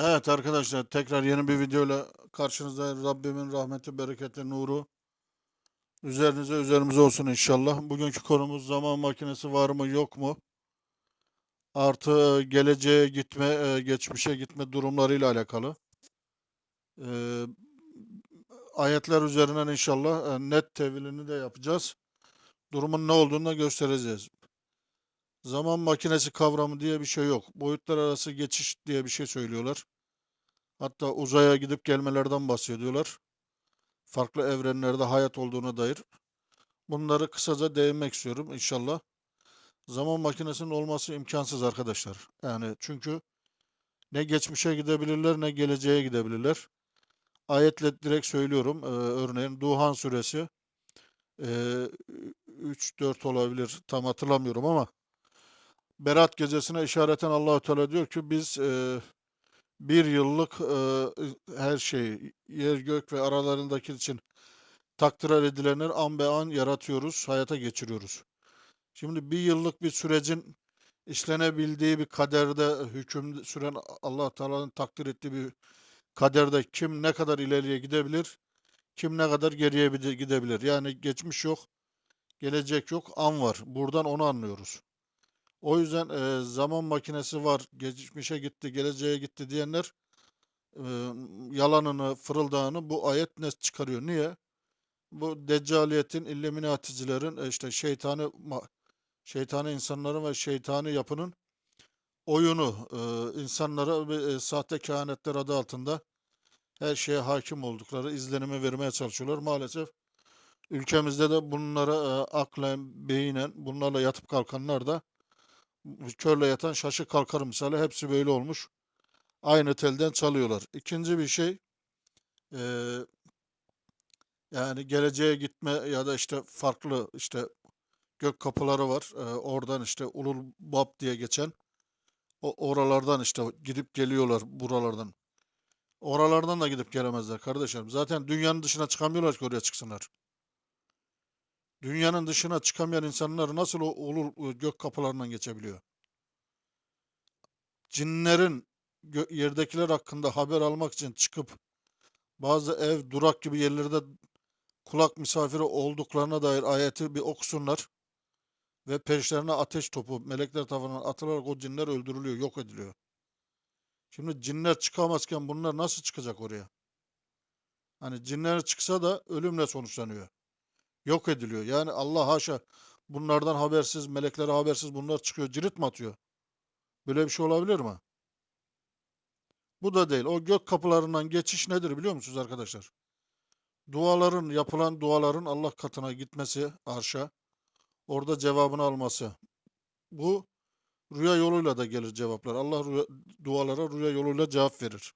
Evet arkadaşlar tekrar yeni bir videoyla karşınızdayım. Rabbimin rahmeti, bereketi, nuru üzerinize üzerimize olsun inşallah. Bugünkü konumuz zaman makinesi var mı yok mu? Artı e, geleceğe gitme, e, geçmişe gitme durumlarıyla alakalı. Ee, ayetler üzerinden inşallah e, net tevilini de yapacağız. Durumun ne olduğunu da göstereceğiz. Zaman makinesi kavramı diye bir şey yok. Boyutlar arası geçiş diye bir şey söylüyorlar. Hatta uzaya gidip gelmelerden bahsediyorlar. Farklı evrenlerde hayat olduğuna dair. Bunları kısaca değinmek istiyorum inşallah. Zaman makinesinin olması imkansız arkadaşlar. Yani çünkü ne geçmişe gidebilirler ne geleceğe gidebilirler. Ayetle direkt söylüyorum. Ee, örneğin Duhan suresi e, 3-4 olabilir tam hatırlamıyorum ama Berat gecesine işareten Allahu Teala diyor ki biz e, bir yıllık e, her şey yer gök ve aralarındaki için takdir edilenler an be an yaratıyoruz, hayata geçiriyoruz. Şimdi bir yıllık bir sürecin işlenebildiği bir kaderde hüküm süren Allah Teala'nın takdir ettiği bir kaderde kim ne kadar ileriye gidebilir, kim ne kadar geriye gidebilir. Yani geçmiş yok, gelecek yok, an var. Buradan onu anlıyoruz. O yüzden e, zaman makinesi var, geçmişe gitti, geleceğe gitti diyenler e, yalanını, fırıldağını bu ayet ne çıkarıyor? Niye? Bu deccaliyetin, illuminaticilerin, e, işte şeytani şeytani insanların ve şeytani yapının oyunu, e, insanlara e, sahte kehanetler adı altında her şeye hakim oldukları izlenimi vermeye çalışıyorlar. Maalesef ülkemizde de bunlara e, aklen, beyinen bunlarla yatıp kalkanlar da körle yatan şaşı kalkar misali hepsi böyle olmuş. Aynı telden çalıyorlar. İkinci bir şey e, yani geleceğe gitme ya da işte farklı işte gök kapıları var. E, oradan işte Ulul Bab diye geçen o oralardan işte gidip geliyorlar buralardan. Oralardan da gidip gelemezler kardeşlerim. Zaten dünyanın dışına çıkamıyorlar ki oraya çıksınlar. Dünyanın dışına çıkamayan insanlar nasıl o ulul gök kapılarından geçebiliyor? Cinlerin yerdekiler hakkında haber almak için çıkıp bazı ev, durak gibi yerlerde kulak misafiri olduklarına dair ayeti bir okusunlar ve peşlerine ateş topu melekler tarafından atılarak o cinler öldürülüyor, yok ediliyor. Şimdi cinler çıkamazken bunlar nasıl çıkacak oraya? Hani cinler çıksa da ölümle sonuçlanıyor. Yok ediliyor. Yani Allah haşa bunlardan habersiz, meleklere habersiz bunlar çıkıyor, cirit mi atıyor? Böyle bir şey olabilir mi? Bu da değil. O gök kapılarından geçiş nedir biliyor musunuz arkadaşlar? Duaların, yapılan duaların Allah katına gitmesi, arşa, orada cevabını alması. Bu rüya yoluyla da gelir cevaplar. Allah rüya, dualara rüya yoluyla cevap verir.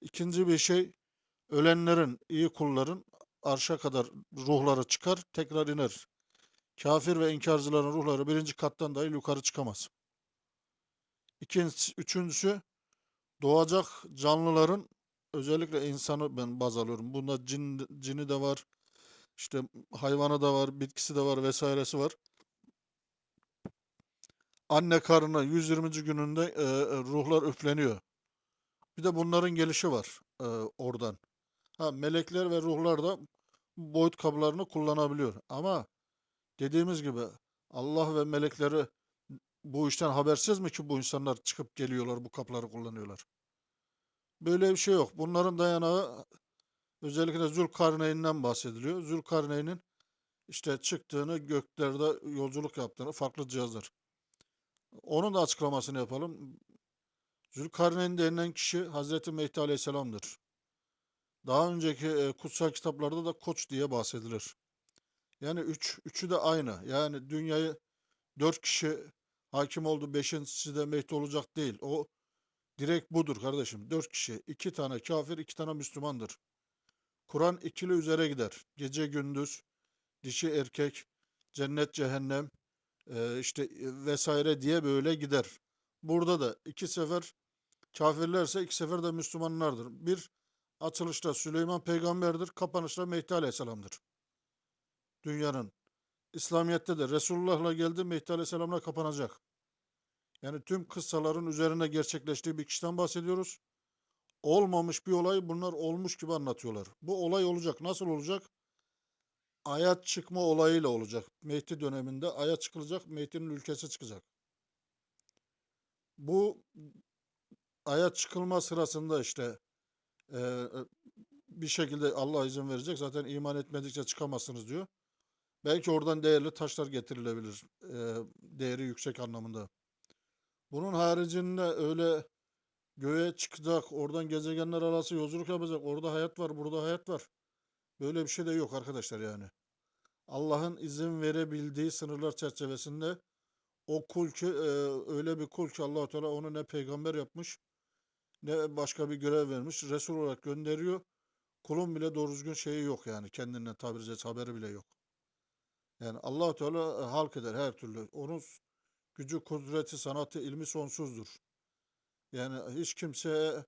İkinci bir şey, ölenlerin, iyi kulların arşa kadar ruhları çıkar, tekrar iner. Kafir ve inkarcıların ruhları birinci kattan dahi yukarı çıkamaz. İkincisi, üçüncüsü, doğacak canlıların özellikle insanı ben baz alıyorum. Bunda cin, cini de var, işte hayvanı da var, bitkisi de var vesairesi var. Anne karnına 120. gününde e, e, ruhlar üfleniyor. Bir de bunların gelişi var e, oradan. Ha melekler ve ruhlar da boyut kapılarını kullanabiliyor. Ama dediğimiz gibi Allah ve melekleri bu işten habersiz mi ki bu insanlar çıkıp geliyorlar, bu kapıları kullanıyorlar? Böyle bir şey yok. Bunların dayanağı özellikle Zülkarneyn'den bahsediliyor. Zülkarneyn'in işte çıktığını, göklerde yolculuk yaptığını, farklı cihazlar. Onun da açıklamasını yapalım. Zülkarneyn denilen kişi Hazreti Mehdi Aleyhisselam'dır. Daha önceki e, kutsal kitaplarda da koç diye bahsedilir. Yani üç, üçü de aynı. Yani dünyayı dört kişi hakim oldu, beşincisi de Mehdi olacak değil. O direkt budur kardeşim. Dört kişi, iki tane kafir, iki tane Müslümandır. Kur'an ikili üzere gider. Gece gündüz, dişi erkek, cennet cehennem, e, işte vesaire diye böyle gider. Burada da iki sefer kafirlerse iki sefer de Müslümanlardır. Bir açılışta Süleyman peygamberdir, kapanışta Mehdi aleyhisselamdır. Dünyanın. İslamiyet'te de Resulullah'la geldi Mehdi aleyhisselamla kapanacak. Yani tüm kıssaların üzerine gerçekleştiği bir kişiden bahsediyoruz. olmamış bir olay bunlar olmuş gibi anlatıyorlar. Bu olay olacak. Nasıl olacak? Aya çıkma olayıyla olacak. Mehdi döneminde aya çıkılacak, Mehdi'nin ülkesi çıkacak. Bu aya çıkılma sırasında işte e, bir şekilde Allah izin verecek. Zaten iman etmedikçe çıkamazsınız diyor. Belki oradan değerli taşlar getirilebilir. e, değeri yüksek anlamında. Bunun haricinde öyle göğe çıkacak, oradan gezegenler arası yolculuk yapacak. Orada hayat var, burada hayat var. Böyle bir şey de yok arkadaşlar yani. Allah'ın izin verebildiği sınırlar çerçevesinde o kul ki e, öyle bir kul ki allah Teala onu ne peygamber yapmış ne başka bir görev vermiş. Resul olarak gönderiyor. Kulun bile doğru düzgün şeyi yok yani. Kendinden tabiri caizse haberi bile yok. Yani allah Teala e, halk eder her türlü. Onun gücü, kudreti, sanatı, ilmi sonsuzdur. Yani hiç kimse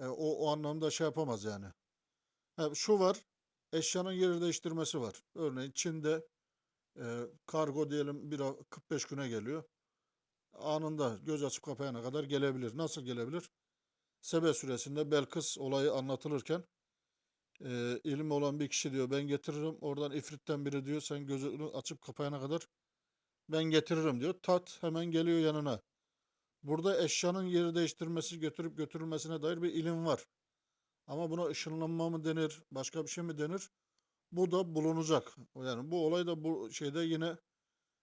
e, o, o anlamda şey yapamaz yani. Ha, şu var, eşyanın yeri değiştirmesi var. Örneğin Çin'de e, kargo diyelim bir ha- 45 güne geliyor. Anında göz açıp kapayana kadar gelebilir. Nasıl gelebilir? Sebe suresinde Belkıs olayı anlatılırken e, ilmi olan bir kişi diyor ben getiririm. Oradan ifritten biri diyor sen gözünü açıp kapayana kadar ben getiririm diyor. Tat hemen geliyor yanına. Burada eşyanın yeri değiştirmesi, götürüp götürülmesine dair bir ilim var. Ama buna ışınlanma mı denir, başka bir şey mi denir? Bu da bulunacak. Yani bu olay da bu şeyde yine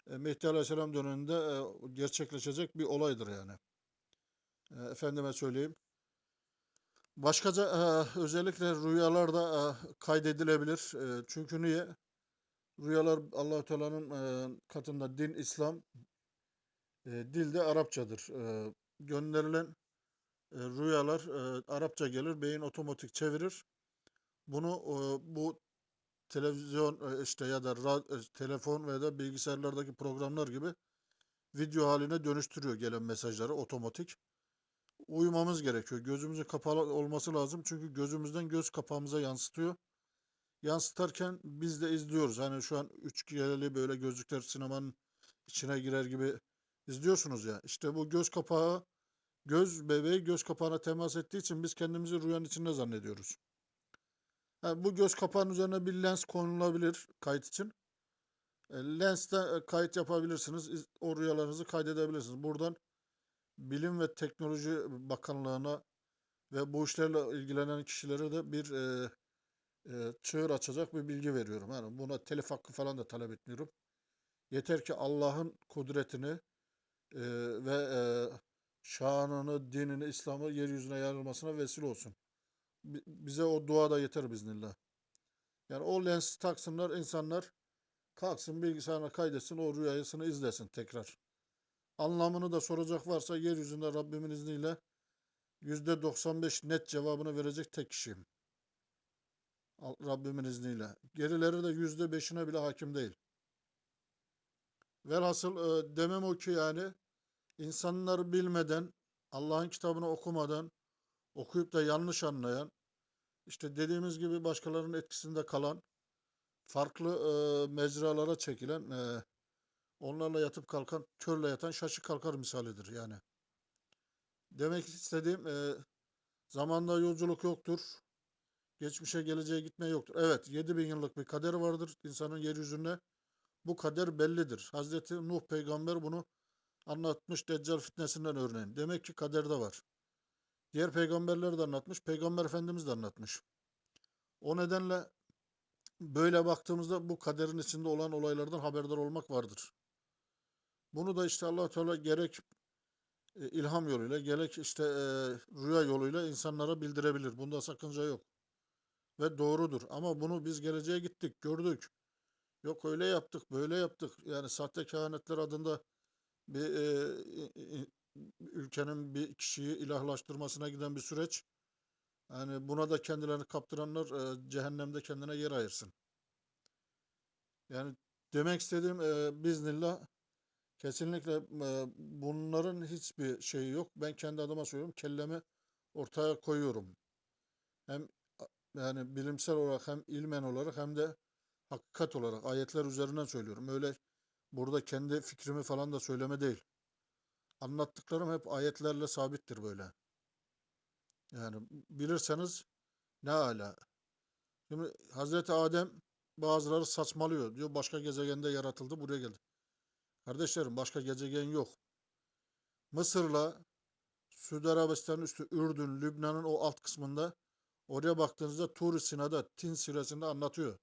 e, Mehdi Aleyhisselam döneminde e, gerçekleşecek bir olaydır yani. E, efendime söyleyeyim. Başkaca e, özellikle rüyalarda e, kaydedilebilir. E, çünkü niye? Rüyalar Allah Teala'nın e, katında din İslam, e, dil de Arapçadır. E, gönderilen e, rüyalar e, Arapça gelir, beyin otomatik çevirir. Bunu e, bu televizyon e, işte ya da ra- e, telefon veya da bilgisayarlardaki programlar gibi video haline dönüştürüyor gelen mesajları otomatik. Uyumamız gerekiyor. Gözümüzün kapalı olması lazım. Çünkü gözümüzden göz kapağımıza yansıtıyor. Yansıtarken biz de izliyoruz. Hani şu an üç kereli böyle gözlükler sinemanın içine girer gibi izliyorsunuz ya. İşte bu göz kapağı göz bebeği göz kapağına temas ettiği için biz kendimizi rüyanın içinde zannediyoruz. Ha, bu göz kapağının üzerine bir lens konulabilir kayıt için. E, Lens'te e, kayıt yapabilirsiniz. İz- O rüyalarınızı kaydedebilirsiniz. Buradan Bilim ve Teknoloji Bakanlığı'na ve bu işlerle ilgilenen kişilere de bir e, e, çığır açacak bir bilgi veriyorum. Yani buna telif hakkı falan da talep etmiyorum. Yeter ki Allah'ın kudretini e, ve e, şanını, dinini, İslam'ı yeryüzüne yayılmasına vesile olsun. Bi- Bize o dua da yeter biznillah. Yani o lens taksınlar insanlar kalksın bilgisayarına kaydetsin o rüyasını izlesin tekrar. Anlamını da soracak varsa yeryüzünde Rabbimin izniyle %95 net cevabını verecek tek kişiyim. Rabbimin izniyle. Gerileri de %5'ine bile hakim değil. Velhasıl e, demem o ki yani insanları bilmeden, Allah'ın kitabını okumadan, okuyup da yanlış anlayan, işte dediğimiz gibi başkalarının etkisinde kalan, farklı e, mecralara çekilen, e, onlarla yatıp kalkan, körle yatan şaşı kalkar misalidir yani. Demek istediğim e, zamanda yolculuk yoktur. Geçmişe geleceğe gitme yoktur. Evet 7000 yıllık bir kader vardır insanın yeryüzünde. Bu kader bellidir. Hazreti Nuh peygamber bunu anlatmış Deccal fitnesinden örneğin. Demek ki kaderde var. Diğer peygamberler de anlatmış. Peygamber Efendimiz de anlatmış. O nedenle böyle baktığımızda bu kaderin içinde olan olaylardan haberdar olmak vardır. Bunu da işte allah Teala gerek e, ilham yoluyla gerek işte e, rüya yoluyla insanlara bildirebilir. Bunda sakınca yok. Ve doğrudur. Ama bunu biz geleceğe gittik, gördük. Yok öyle yaptık, böyle yaptık. Yani sahte kehanetler adında bir e, ülkenin bir kişiyi ilahlaştırmasına giden bir süreç. Yani buna da kendilerini kaptıranlar e, cehennemde kendine yer ayırsın. Yani demek istediğim e, biiznillah kesinlikle e, bunların hiçbir şeyi yok. Ben kendi adıma söylüyorum. Kellemi ortaya koyuyorum. Hem yani bilimsel olarak hem ilmen olarak hem de hakikat olarak ayetler üzerinden söylüyorum. Öyle burada kendi fikrimi falan da söyleme değil. Anlattıklarım hep ayetlerle sabittir böyle. Yani bilirseniz ne ala. Şimdi Hazreti Adem bazıları saçmalıyor. Diyor başka gezegende yaratıldı buraya geldi. Kardeşlerim başka gezegen yok. Mısır'la Suudi Arabistan üstü Ürdün, Lübnan'ın o alt kısmında oraya baktığınızda Tur Sina'da Tin suresinde anlatıyor.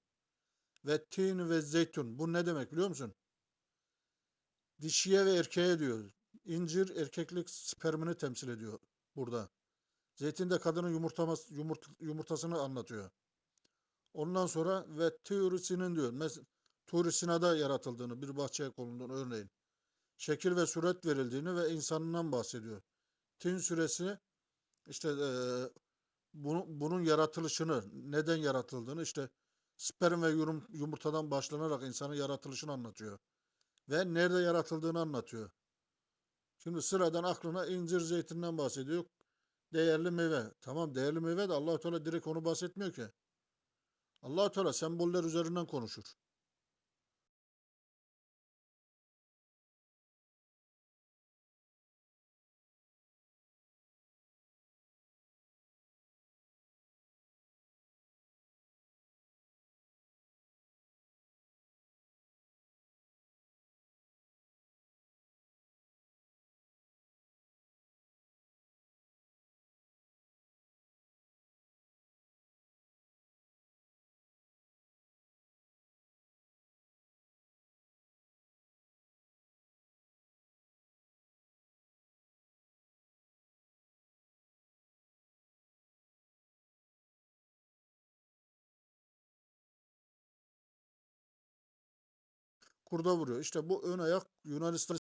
Ve tin ve zeytun. Bu ne demek biliyor musun? Dişiye ve erkeğe diyor. İncir erkeklik spermini temsil ediyor burada. Zeytin de kadının yumurtaması, yumurt, yumurtasını anlatıyor. Ondan sonra ve Turisinin diyor. Mes Turisina'da yaratıldığını bir bahçeye konulduğunu örneğin. Şekil ve suret verildiğini ve insanından bahsediyor. Tin suresi işte eee, bunu, bunun yaratılışını, neden yaratıldığını işte sperm ve yurum, yumurtadan başlanarak insanın yaratılışını anlatıyor. Ve nerede yaratıldığını anlatıyor. Şimdi sıradan aklına incir zeytinden bahsediyor. Değerli meyve. Tamam değerli meyve de allah Teala direkt onu bahsetmiyor ki. allah Teala semboller üzerinden konuşur. Kurda vuruyor. İşte bu ön ayak Yunanistan